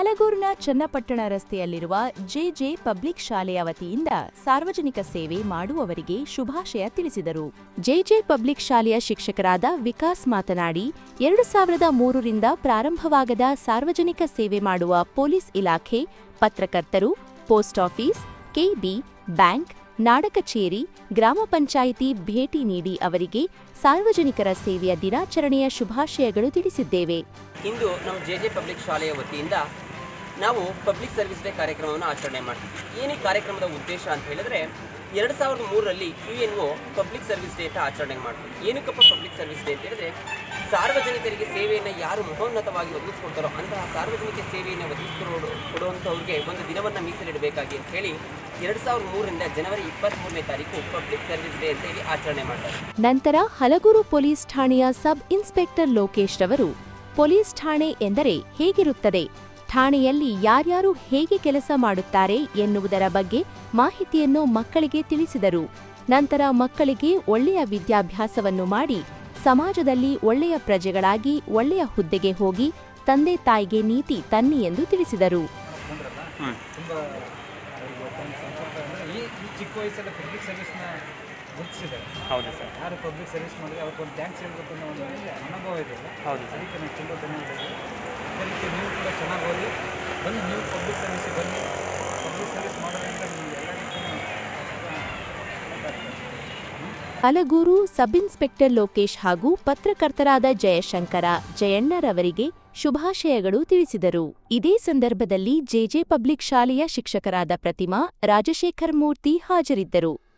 ಹಲಗೂರಿನ ಚನ್ನಪಟ್ಟಣ ರಸ್ತೆಯಲ್ಲಿರುವ JJ public ಶಾಲೆಯ ವತಿಯಿಂದ ಸಾರ್ವಜನಿಕ ಸೇವೆ ಮಾಡುವವರಿಗೆ ಶುಭಾಶಯ ತಿಳಿಸಿದರು. ಜೆಜೆ ಪಬ್ಲಿಕ್ ಶಾಲೆಯ ಶಿಕ್ಷಕರಾದ ವಿಕಾಸ್ ಮಾತನಾಡಿ, ಎರಡು ಸಾವಿರದ ಮೂರರಿಂದ ಪ್ರಾರಂಭವಾಗದ ಸಾರ್ವಜನಿಕ ಸೇವೆ ಮಾಡುವ ಪೊಲೀಸ್ ಇಲಾಖೆ, ಪತ್ರಕರ್ತರು, ಪೋಸ್ಟ್ ಆಫೀಸ್, ಕೆಬಿ, ಬ್ಯಾಂಕ್ ನಾಡ ಕಚೇರಿ ಗ್ರಾಮ ಪಂಚಾಯಿತಿ ಭೇಟಿ ನೀಡಿ ಅವರಿಗೆ ಸಾರ್ವಜನಿಕರ ಸೇವೆಯ ದಿನಾಚರಣೆಯ ಶುಭಾಶಯಗಳು ತಿಳಿಸಿದ್ದೇವೆ. ಇಂದು ನಮ್ಮ ಜೆ ಜೆ ಪಬ್ಲಿಕ್ ಶಾಲೆಯ ವತಿಯಿಂದ ನಾವು ಪಬ್ಲಿಕ್ ಸರ್ವಿಸ್ ಡೇ ಕಾರ್ಯಕ್ರಮವನ್ನು ಆಚರಣೆ ಮಾಡ್ತೀವಿ. ಏನೇ ಕಾರ್ಯಕ್ರಮದ ಉದ್ದೇಶ ಅಂತ ಹೇಳಿದ್ರೆ, ಎರಡು ಸಾವಿರದ ಮೂರರಲ್ಲಿ U N O public service day ಅಂತ ಆಚರಣೆ ಮಾಡ್ತೀವಿ. ಏನಕ್ಕಪ್ಪ ಪಬ್ಲಿಕ್ ಸರ್ವಿಸ್ ಡೇ ಅಂತ ಹೇಳಿದ್ರೆ, ಸಾರ್ವಜನಿಕರಿಗೆ ಸೇವೆಯನ್ನು ಯಾರು ಮಹೋನ್ನತವಾಗಿ ಒದಗಿಸ್ಕೊಡ್ತಾರೋ ಅಂತಹ ಸಾರ್ವಜನಿಕ ಸೇವೆಯನ್ನು ಒದಗಿಸ್ಕೊಡೋ ಕೊಡುವಂಥವ್ರಿಗೆ ಒಂದು ದಿನವನ್ನು ಮೀಸಲಿಡಬೇಕಾಗಿ ಅಂತ ಹೇಳಿ ಎರಡು ಸಾವಿರದ ಮೂರರಿಂದ ಜನವರಿ ಇಪ್ಪತ್ತ್ಮೂರನೇ ತಾರೀಕು ಪಬ್ಲಿಕ್ ಸರ್ವಿಸ್ ಡೇ ಅಂತ ಹೇಳಿ ಆಚರಣೆ ಮಾಡ್ತಾರೆ. ನಂತರ ಹಲಗೂರು ಪೊಲೀಸ್ ಠಾಣೆಯ ಸಬ್ ಇನ್ಸ್ಪೆಕ್ಟರ್ ಲೋಕೇಶ್ ರವರು ಪೊಲೀಸ್ ಠಾಣೆ ಎಂದರೆ ಹೇಗಿರುತ್ತದೆ ಠಾಣೆಯಲ್ಲಿ ಯಾರ್ಯಾರು ಹೇಗೆ ಕೆಲಸ ಮಾಡುತ್ತಾರೆ ಎನ್ನುವುದರ ಬಗ್ಗೆ ಮಾಹಿತಿಯನ್ನು ಮಕ್ಕಳಿಗೆ ತಿಳಿಸಿದರು. ನಂತರ ಮಕ್ಕಳಿಗೆ ಒಳ್ಳೆಯ ವಿದ್ಯಾಭ್ಯಾಸವನ್ನು ಮಾಡಿ ಸಮಾಜದಲ್ಲಿ ಒಳ್ಳೆಯ ಪ್ರಜೆಗಳಾಗಿ ಒಳ್ಳೆಯ ಹುದ್ದೆಗೆ ಹೋಗಿ ತಂದೆ ತಾಯಿಗೆ ನೀತಿ ತನ್ನಿ ಎಂದು ತಿಳಿಸಿದರು. ಈ ಈ ಚಿಕ್ಕ ವಯಸ್ಸಲ್ಲಿ ಪಬ್ಲಿಕ್ ಸರ್ವಿಸ್ನ ಗುರುತಿಸಿದ್ದಾರೆ ಹೌದು ಸರ್. ಯಾರು ಪಬ್ಲಿಕ್ ಸರ್ವಿಸ್ ಮಾಡಿದ್ರೆ ಅವ್ರಿಗೆ ಒಂದು ಥ್ಯಾಂಕ್ಸ್ ಹೇಳ್ಬೇಕು ಅನ್ನೋ ಒಂದು ಅನುಭವ ಇದೆಯಲ್ಲ ಹೌದು ಅದಕ್ಕೆ ನಾನು ತುಂಬ ಧನ್ಯವಾದಗಳು. ಅದೇ ರೀತಿ ನೀವು ಕೂಡ ಚೆನ್ನಾಗಿ ಓದಿ. ಬನ್ನಿ ನೀವು ಪಬ್ಲಿಕ್ ಸರ್ವಿಸ್ಗೆ ಬನ್ನಿ. ಹಲಗೂರು ಸಬ್ ಇನ್ಸ್ಪೆಕ್ಟರ್ ಲೋಕೇಶ್ ಹಾಗೂ ಪತ್ರಕರ್ತರಾದ ಜಯಶಂಕರ, ಜಯಣ್ಣರವರಿಗೆ ಶುಭಾಶಯಗಳು ತಿಳಿಸಿದರು. ಇದೇ ಸಂದರ್ಭದಲ್ಲಿ ಜೆಜೆ ಪಬ್ಲಿಕ್ ಶಾಲೆಯ ಶಿಕ್ಷಕರಾದ ಪ್ರತಿಮಾ, ರಾಜಶೇಖರ್ ಮೂರ್ತಿ ಹಾಜರಿದ್ದರು.